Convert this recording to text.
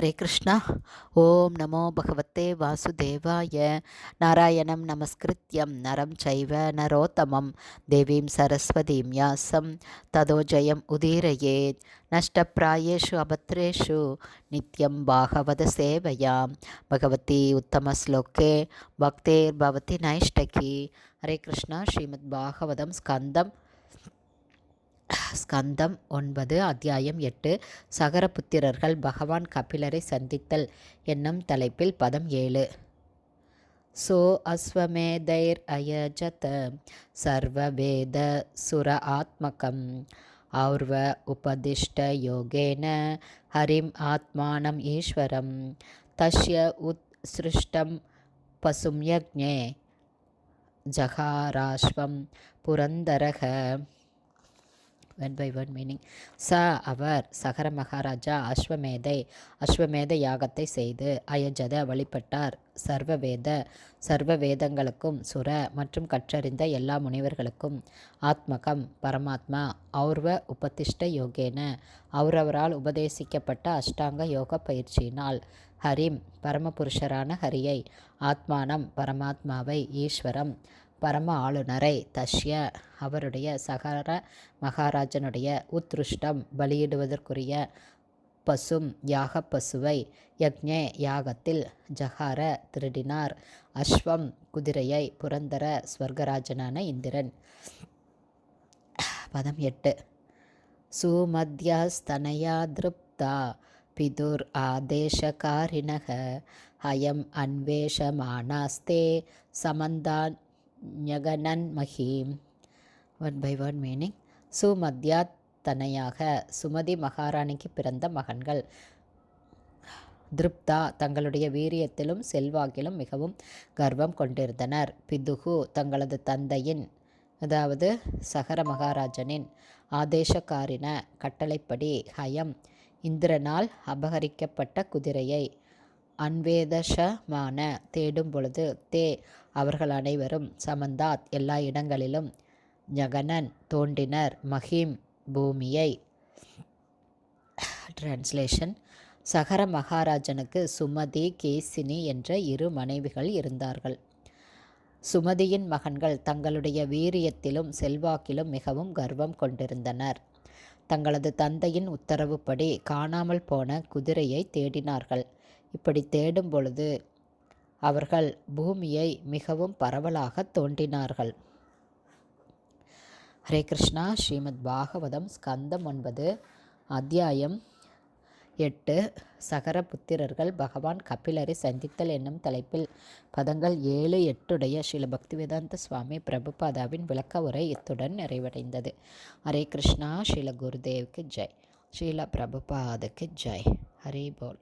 ஹரே கிருஷ்ணா. ஓம் நமோ பகவத்தே வாசுதேவாய. நாராயணம் நமஸ்கிருத்யம் நரம் சைவ நரோத்தமம். தேவீம் சரஸ்வதீம் யாசம். ததோ ஜயம் உதீரயேத். நஷ்டப்பிராயேஷு அபத்ரேஷு. நித்யம் பாகவத சேவையாம். பகவதி உத்தமஸ்லோக்கே பக்தேர் பவதி நைஷ்டகி. ஹரே கிருஷ்ணா. ஸ்ரீமத் பாகவதம் ஸ்கந்தம். ஸ்கந்தம் ஒன்பது அத்தியாயம் எட்டு சகரபுத்திரர்கள் பகவான் கபிலரை சந்தித்தல் என்னும் தலைப்பில் பதம் ஏழு. சோ அஸ்வமேதைர் அயஜத சர்வவேத சுர ஆத்மகம் ஆர்வ உபதிஷ்ட யோகேன ஹரிம் ஆத்மானம் ஈஸ்வரம். தஷ்ய உத் சிருஷ்டம் பசும் யக்ஞே ஜகாராஸ்வம் புரந்தரக. வேர்ட் பை ஒன் மீனிங் ச அவர் சகர மகாராஜா அஸ்வமேதை அஸ்வமேத யாகத்தை செய்து அயஜத வழிபட்டார். சர்வவேத சர்வ வேதங்களுக்கும் சுர மற்றும் கற்றறிந்த எல்லா முனிவர்களுக்கும் ஆத்மகம் பரமாத்மா ஔர்வ உபதிஷ்ட யோகேன அவரவரால் உபதேசிக்கப்பட்ட அஷ்டாங்க யோக பயிற்சியினால் ஹரிம் பரமபுருஷரான ஹரியை ஆத்மானம் பரமாத்மாவை ஈஸ்வரம் பரம ஆளுநரை தஷ்ய அவருடைய சகர மகாராஜனுடைய உத்ருஷ்டம் பலியிடுவதற்குரிய பசும் யாக பசுவை யக்ஞே யாகத்தில் ஜஹார திருடினார். அஸ்வம் குதிரையை புரந்தர ஸ்வர்கராஜனான இந்திரன். பதம் எட்டு. சுமத்யஸ்தனயா திருப்தா பிதுர் ஆதேசகாரிணக அயம் அன்வேஷமானாஸ்தே சமந்தான் ஞகனன் மஹீம் ஒன் பை ஒன் மீனிங் சுமத்யாத்தனையாக சுமதி மகாராணிக்கு பிறந்த மகன்கள். திருப்தா தங்களுடைய வீரியத்திலும் செல்வாக்கிலும் மிகவும் கர்வம் கொண்டிருந்தனர். பிதுகு தங்களது தந்தையின் அதாவது சகர மகாராஜனின் ஆதேசக்காரின கட்டளைப்படி ஹயம் இந்திரனால் அபகரிக்கப்பட்ட குதிரையை அன்வேதஷமான தேடும் பொழுது தே அவர்கள் அனைவரும் சமந்தாத் எல்லா இடங்களிலும் ஜகனன் தோன்றினர். மஹிம் பூமியை. டிரான்ஸ்லேஷன் சகர மகாராஜனுக்கு சுமதி கேசினி என்ற இரு மனைவிகள் இருந்தார்கள். சுமதியின் மகன்கள் தங்களுடைய வீரியத்திலும் செல்வாக்கிலும் மிகவும் கர்வம் கொண்டிருந்தனர். தங்களது தந்தையின் உத்தரவுப்படி காணாமல் போன குதிரையை தேடினார்கள். இப்படி தேடும் பொழுது அவர்கள் பூமியை மிகவும் பரவலாக தோன்றினார்கள். ஹரே கிருஷ்ணா ஸ்ரீமத் பாகவதம் ஸ்கந்தம் ஒன்பது அத்தியாயம் எட்டு. சகர புத்திரர்கள் பகவான் கபிலரை சந்தித்தல் என்னும் தலைப்பில் பதங்கள் ஏழு எட்டுடைய ஸ்ரீல பக்திவேதாந்த சுவாமி பிரபுபாதாவின் விளக்க உரை இத்துடன் நிறைவடைந்தது. ஹரே கிருஷ்ணா ஸ்ரீல குருதேவுக்கு ஜெய். ஸ்ரீல பிரபுபாதுக்கு ஜெய். ஹரே போல்.